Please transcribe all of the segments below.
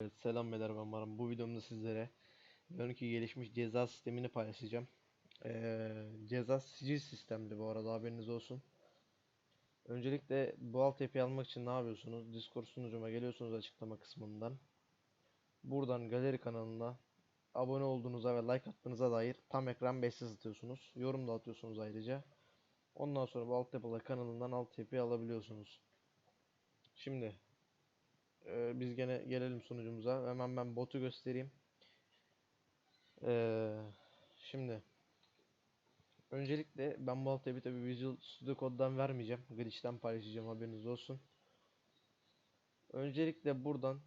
Evet, selam beyler ben Baran. Bu videomda sizlere Leon'unki gelişmiş ceza sistemini paylaşacağım. Ee, ceza sicil sistemli bu arada haberiniz olsun. Öncelikle bu altyapıyı almak için ne yapıyorsunuz? Discord sunucuma geliyorsunuz açıklama kısmından. Buradan galeri kanalına abone olduğunuza ve like attığınıza dair tam ekran 5 atıyorsunuz. Yorum da atıyorsunuz ayrıca. Ondan sonra bu altyapılar kanalından altyapıyı alabiliyorsunuz. Şimdi ee, biz gene gelelim sunucumuza. Hemen ben botu göstereyim. Ee, şimdi öncelikle ben bu altyapıyı tabi Visual Studio Code'dan vermeyeceğim. Glitch'ten paylaşacağım haberiniz olsun. Öncelikle buradan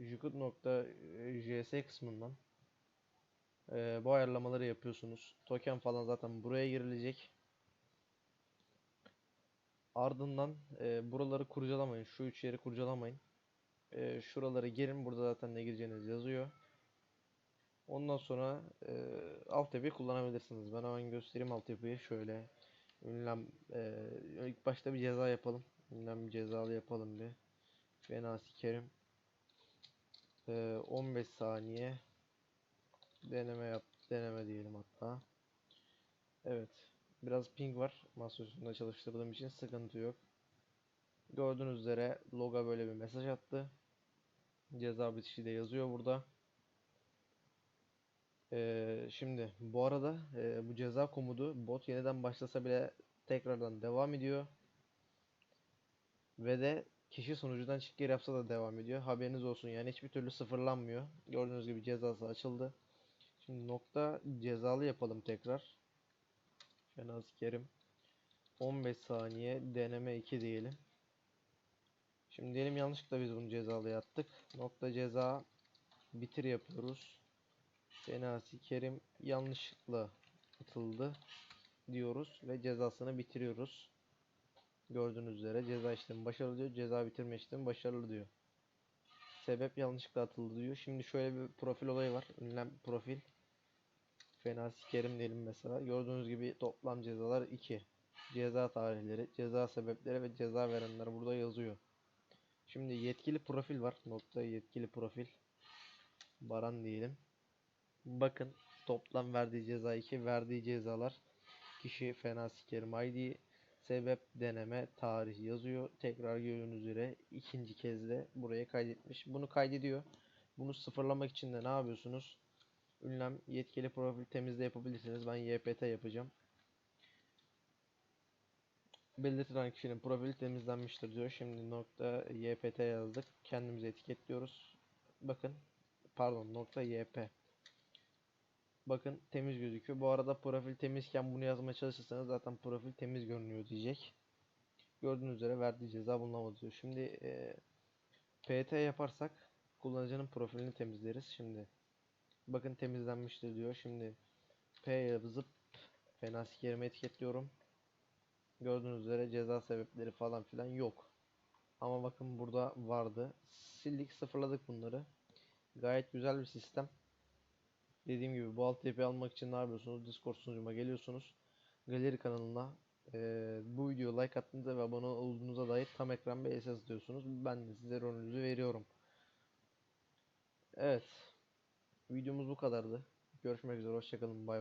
Jukut.js kısmından ee, bu ayarlamaları yapıyorsunuz. Token falan zaten buraya girilecek. Ardından e, buraları kurcalamayın. Şu üç yeri kurcalamayın. E, şuralara girin. Burada zaten ne gireceğiniz yazıyor. Ondan sonra e, altyapıyı kullanabilirsiniz. Ben hemen göstereyim altyapıyı. Şöyle ünlem e, ilk başta bir ceza yapalım. Ünlem cezalı yapalım bir. Fena sikerim. E, 15 saniye deneme yap deneme diyelim hatta. Evet. Biraz ping var. Masa üstünde çalıştırdığım için sıkıntı yok. Gördüğünüz üzere loga böyle bir mesaj attı. Ceza bitişi de yazıyor burada. Ee, şimdi bu arada e, bu ceza komutu bot yeniden başlasa bile tekrardan devam ediyor. Ve de kişi sunucudan çık geri yapsa da devam ediyor. Haberiniz olsun yani hiçbir türlü sıfırlanmıyor. Gördüğünüz gibi cezası açıldı. Şimdi nokta cezalı yapalım tekrar. Fena sikerim. 15 saniye deneme 2 diyelim. Şimdi diyelim yanlışlıkla biz bunu cezalı yaptık. Nokta ceza bitir yapıyoruz. Fena sikerim yanlışlıkla atıldı diyoruz ve cezasını bitiriyoruz. Gördüğünüz üzere ceza işlemi başarılı diyor. Ceza bitirme işlemi başarılı diyor. Sebep yanlışlıkla atıldı diyor. Şimdi şöyle bir profil olayı var. Ünlem profil. Fena sikerim diyelim mesela. Gördüğünüz gibi toplam cezalar 2. Ceza tarihleri, ceza sebepleri ve ceza verenler burada yazıyor. Şimdi yetkili profil var. Nokta yetkili profil. Baran diyelim. Bakın toplam verdiği ceza 2 verdiği cezalar kişi fena sikerim ID sebep deneme tarih yazıyor. Tekrar gördüğünüz üzere ikinci kez de buraya kaydetmiş. Bunu kaydediyor. Bunu sıfırlamak için de ne yapıyorsunuz? Ünlem yetkili profil temizle yapabilirsiniz. Ben YPT yapacağım. Belirtilen kişinin profili temizlenmiştir diyor. Şimdi nokta YPT yazdık. Kendimizi etiketliyoruz. Bakın pardon nokta YP. Bakın temiz gözüküyor. Bu arada profil temizken bunu yazmaya çalışırsanız zaten profil temiz görünüyor diyecek. Gördüğünüz üzere verdiği ceza bulunamadı diyor. Şimdi e, PT yaparsak kullanıcının profilini temizleriz. Şimdi bakın temizlenmiştir diyor. Şimdi P yazıp fena sikerimi etiketliyorum. Gördüğünüz üzere ceza sebepleri falan filan yok. Ama bakın burada vardı. Sildik sıfırladık bunları. Gayet güzel bir sistem. Dediğim gibi bu altyapıyı almak için ne yapıyorsunuz? Discord sunucuma geliyorsunuz. Galeri kanalına e, bu videoya like attığınızda ve abone olduğunuza dair tam ekran bir SS diyorsunuz. Ben de size rolünüzü veriyorum. Evet. Videomuz bu kadardı. Görüşmek üzere. Hoşçakalın. Bay bay.